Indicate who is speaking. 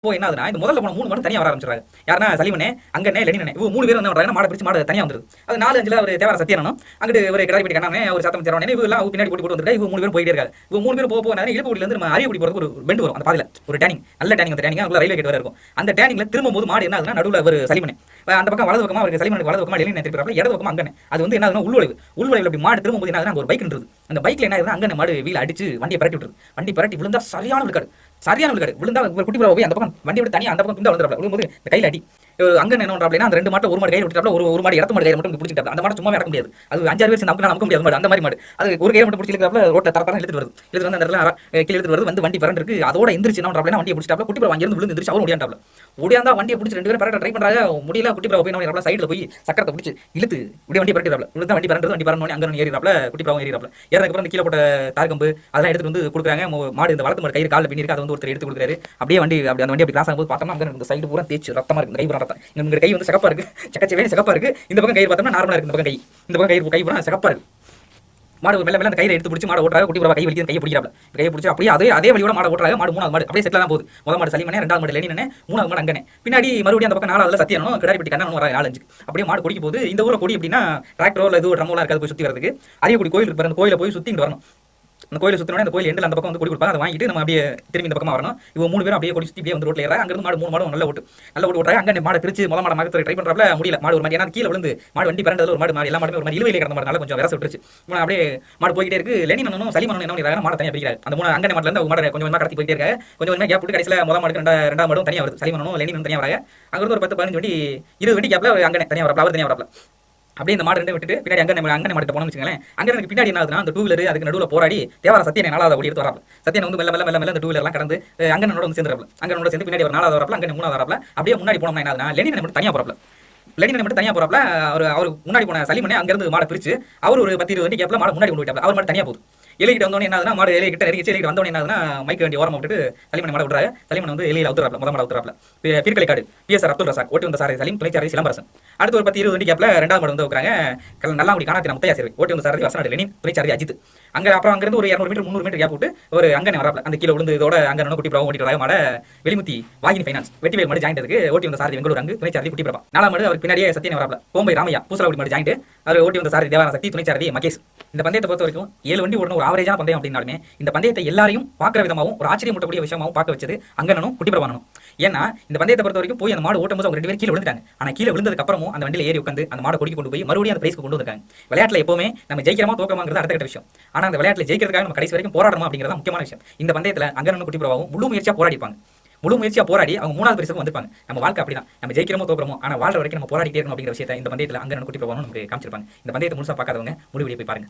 Speaker 1: இப்போ என்ன ஆகுதுன்னா இந்த முதல்ல போன மூணு மட்டும் தனியா வர ஆரம்பிச்சிருக்காங்க யாருன்னா சலிமனே அங்கனே லெனினே இவங்க மூணு பேர் வந்து வராங்க மாடை பிடிச்சி மாடு தனியா வந்துருது. அது நாலு அஞ்சுல ஒரு தேவர சத்தியனும் அங்கிட்டு ஒரு கிடாரிப்பட்டி கண்ணாமே ஒரு சத்தம் தரவனே இவங்க எல்லாம் பின்னாடி போட்டு போட்டு இவங்க மூணு பேரும் போயிட்டே இருக்காங்க இவங்க மூணு பேர் போக போக இழுப்புடியில இருந்து நம்ம அரியக்குடி போறதுக்கு ஒரு பெண்டு வரும் அந்த பாதையில. ஒரு டேனிங் நல்ல டேனிங் அந்த டேனிங் அதுக்குள்ள ரயில்வே கேட் வர இருக்கும். அந்த டேனிங்ல திரும்பும் போது மாடு என்ன ஆகுதுன்னா நடுவுல ஒரு சலிமனே. அந்த பக்கம் வலது பக்கமா அவருக்கு சலிமனுக்கு வலது பக்கமா லெனின் திருப்பி இடது பக்கமா அங்கனே அது வந்து என்ன ஆகுதுன்னா உள்வளைவு. உள்வளைவுல அப்படி மாடு திரும்ப போது என்ன ஆகுதுன்னா ஒரு பைக் நின்றுது. அந்த பைக்ல என்ன ஆகுதுன்னா அங்கனே மாடு வீல அடிச்சு வண்டியை பரட்டி விட்டுருது. வண்டி பரட்டி விழுந்தா சரியான விழுக்காடு. சரியான விழுக்காடு விழுந்தா குட்டி புறா போய் அந்த பக்கம் வண்டி விட்டு தனியா அந்த பக்கம் துண்டா வந்துடுறாங்க விழும்போது இந்த கையில அடி. அங்க என்ன பண்றாப்ல அந்த ரெண்டு மாட்டை ஒரு மாடு கையில் விட்டுறாப்ல ஒரு ஒரு மாடு இடத்து மாடு கையில் மட்டும் பிடிச்சிட்டாப்ல அந்த மாடு சும்மா இறக்க முடியாது. அது அஞ்சாறு பேர் நமக்கு நமக்க முடியாது மாடு. அந்த மாதிரி மாடு. அது ஒரு கையில் மட்டும் பிடிச்சிருக்காப்ல ரோட்டை தர தரம் வருது. இழுத்து வந்து அந்த இடத்துல கீழே இழுத்துட்டு வருது வந்து வண்டி பரண்டு இருக்கு. அதோட எந்திரிச்சு என்ன பண்றாப்ல வண்டியை பிடிச்சிட்டாப்ல குட்டி புறா அங்கிருந்து விழுந்து எந்திரிச்சு அவரும் முடியாண்டாப்ல ஓடியாந்தா வண்டியை பிடிச்சி ரெண்டு பேரும் பரட்ட ட்ரை பண்றாங்க. முடியல குட்டி புறா போய் நம்ம சைடுல போய் சக்கரத்தை பிடிச்சி இழுத்து இப்படி வண்டி பரட்டிடுறாப்ல விழுந்தா வண்டி பரண்டு வண்டி பரண்டோனே அங்கே ஏறிறாப்ல குட்டி புறாவும் ஏறிறாப்ல ஏறதுக்கு அப்புறம் கீழே போட்ட தார்கம்பு அதெல்லாம் எடுத்துட்டு வந்து கொடுக்குறாங்க. மாடு இந்த வளர்த்து மாடு கயிறு காலில் பின்னிருக்கு அதை வந்து ஒருத்தர் எடுத்து கொடுக்குறாரு. அப்படியே வண்டி அப்படி அந்த வண்டி அப்படி கிளாஸ் ஆகும்போது பார்த்தோம்னா அங்க இந்த சைடு பூரா தேய்ச்சி ரத்தமா இருக்கு. கை பார்த்தேன் இந்த கை வந்து சிகப்பா இருக்கு. சக்கச்சவே சிகப்பா இருக்கு. இந்த பக்கம் கயிறு பார்த்தோம்னா நார்மலா இருக்கு இந்த பக்கம் கை. இந்த பக்கம் கயிறு கை பூரா சிகப்பா இருக்கு. மாடு மேல மேல அந்த கையில எடுத்து பிடிச்சி மாடு ஓட்டுறாங்க. குட்டி கை வலிக்கு கையை பிடிக்கிறாப்ல கையை பிடிச்சி அப்படியே அதே அதே வழியோட மாடு ஓட்டுறாங்க. மாடு மூணாவது மாடு. அப்படியே செட்டில் தான் போகுது. முதல் மாடு சலிமனே ரெண்டாவது மாடு லெனினே மூணாவது மாடு அங்கனே பின்னாடி மறுபடியும் அந்த பக்கம் நாலாவதுல கிடாரி கிடாரிப்பட்டி கண்ணனும் வராங்க நாலஞ்சு அப்படியே மாடு குடிக்க போது இந்த ஊரில் கொடி அப்படின்னா டிராக்டரோ இல்லை எதுவும் ட்ரமோலாம் இருக்காது போய் சுற்றி வரதுக்கு அரியக்குடி கோயில் இருக்கு அந்த கோயில போய் சுற்றி வரணும். அந்த கோயில் சுற்றினோட அந்த கோயில் எண்டில் அந்த பக்கம் வந்து கொடி கொடுப்பாங்க. அதை வாங்கிட்டு நம்ம அப்படியே திரும்பி இந்த பக்கம் வரணும். இவங்க மூணு பேரும் அப்படியே கொடி சுற்றி அப்படியே வந்து ரோட்டில் ஏறா அங்கிருந்து மாடு மூணு மாடும் நல்ல ஓட்டு. நல்ல ஓட்டு ஓட்டுறாங்க. அங்கே மாடு பிரிச்சு மொதல் மாட மகத்துல ட்ரை பண்ணுறப்ப முடியல. மாடு ஒரு மாதிரி. ஏன்னா கீழே விழுந்து மாடு வண்டி பிறந்தது ஒரு மாடு மாடு. எல்லா மாடுமே ஒரு மாதிரி இழுவையில கிடந்த மாடு. கொஞ்சம் விரச விட்டுருச்சு. மூணு அப்படியே மாடு போயிட்டே இருக்கு. லெனினனும் சலிமனும் என்ன பண்ணிடுறாங்க மாடு தனியாக பிரிக்கிறாங்க அந்த மூணு அங்கே மாட்டில் அவங்க மாடு கொஞ்சம் கொஞ்சமாக கடத்தி போயிட்டே இருக்காங்க கொஞ்சம் கொஞ்சமாக கேப் விட்டு கடைசியில் முத மாடு ரெண்டா ரெண்டாம் மாடும் தனியாக வருது. சலி மன்னனும் லெனி தனியாக வராங்க. அங்கிருந்து ஒரு பத்து பதினஞ்சு வண்டி இருபது வண்டி கேப்ல அங்கே தனியாக வரப்பல அவர் தனியாக வரப்பல அப்படியே இந்த மாடு ரெண்டு விட்டுட்டு பின்னாடி அங்கே அங்கே மாட்டு போனோம்னு வச்சுக்கோங்களேன். அங்கே எனக்கு பின்னாடி என்ன ஆகுதுன்னா அந்த டூ வீலர் அதுக்கு நடுவில் போராடி தேவார சத்தியனை நாலாவது ஓடி எடுத்து வரப்பல. சத்தியன் வந்து மெல்ல மெல்ல மெல்ல மெல்ல அந்த டூ வீலர்லாம் கடந்து அங்கனோட வந்து அங்கே நோட சேர்ந்து பின்னாடி ஒரு நாலாவது வரப்பல அங்கே மூணாவது வரப்பல. அப்படியே முன்னாடி போனோம்னா என்ன ஆகுதுன்னா லெனின் மட்டும் தனியாக போறப்பல. லெனின் மட்டும் தனியாக போறப்பல அவர் அவருக்கு முன்னாடி போன சலிமனே அங்கேருந்து மாடை பிரிச்சு அவர் ஒரு பத்து இருபது கேப்ல மாடு முன்னாடி கொண்டு போயிட்டாப்ல அவர் மட்டும் தனியாக போகுது. எலிகிட்ட வந்தோடனே என்ன ஆகுதுன்னா மாடு எலிகிட்ட நெருங்கிச்சு. எலிகிட்ட வந்தோடனே என்ன ஆகுதுன்னா மைக் வண்டி ஓரம் விட்டுட்டு சலிமன் மாட விடுறாங்க சலிமன் வந்து எலியில் அவுத்துறாப்ல முதல் மாட அவுத்துறாப்ல பீர்க்கலை காடு பிஎஸ்ஆர் அப்துல் ரசாக் ஓட்டி வந்த சாரி சலீம் துணைச்சாரி சிலம்பரசன். அடுத்து ஒரு பத்து இருபது வண்டி கேப்ல ரெண்டாவது மாடு வந்து வைக்கிறாங்க கல் நல்லா முடி காணாத்தின முத்தையா சேவை ஓட்டி வந்த சாரதி வசனாடு லெனின் துணைச்சாரி அஜித். அங்க அப்புறம் அங்கிருந்து ஒரு இரநூறு மீட்டர் முந்நூறு மீட்டர் கேப் விட்டு ஒரு அங்கனை வராப்ல. அந்த கீழே விழுந்து இதோட அங்க குட்டி பிரபா ஓட்டிட்டு வராங்க. மாட வெளிமுத்தி வாகினி ஃபைனான்ஸ் வெட்டிவேல் மாடு ஜாயிண்ட் இருக்கு ஓட்டி வந்த சாரதி பெங்களூர் அங்கு துணைச்சாரதி குட்டி பிரபா. நாலாம் மாடு அவருக்கு பின்னாடியே சத்தியன் வராப்ல. கோம்பை ராமையா பூசலாவுடி மாடு ஜாயிண்ட் அவர் ஓட்டி வந்த சாரதி தேவான சக்தி துணைச்சாரதி மகேஷ். இந்த பந்தயத்தை பொறுத்த வரைக்கும் ஏழு வண்டி ஓடணும் ஒரு ஆவரேஜான பந்தயம் அப்படின்னாலுமே இந்த பந்தயத்தை எல்லாரையும் பார்க்குற விதமாகவும் ஒரு ஆச்சரியம் முட்டக்கூடிய விஷயமாகவும் பார்க்க வச்சது அங்கனனும் குட்டிபிரபானனும் ஏன்னா இந்த பந்தயத்தை பொறுத்த வரைக்கும் போய் அந்த மாடு ஓட்டும் போது அவங்க ரெண்டு பேரும் கீழே விழுந்துட்டாங்க. ஆனால் கீழே விழுந்ததுக்கு அப்புறமும் அந்த வண்டியில ஏறி உட்காந்து அந்த மாடை கொடி கொண்டு போய் மறுபடியும் அந்த பிரைஸ்க்கு கொண்டு வந்திருக்காங்க. விளையாட்டுல எப்பவுமே நம்ம ஜெயிக்கிறமா தோக்கமாங்கிறது அடுத்த கட்ட விஷயம். ஆனா அந்த விளையாட்டுல ஜெயிக்கிறதுக்காக நம்ம கடைசி வரைக்கும் போராடணும் அப்படிங்கிறது முக்கியமான விஷயம். இந்த பந்தயத்துல அங்கனனும் குட்டிபிரபாவும் முழு முயற்சியா போராடிப்பாங்க. முழு முயற்சியா போராடி அவங்க மூணாவது பரிசுக்கு வந்திருப்பாங்க. நம்ம வாழ்க்கை அப்படிதான். நம்ம ஜெயிக்கிறோமோ தோக்கிறோமோ ஆனா வாழ்ற வரைக்கும் நம்ம போராடிட்டே இருக்கணும் அப்படிங்கிற விஷயத்தை இந்த பந்தயத்தில் அங்கே குட்டி போகணும்னு நமக்கு காமிச்சிருப்பாங்க. இந்த பந்தயத்தை முழுசா பார்க்காதவங்க முடிவு போய் பாருங்க.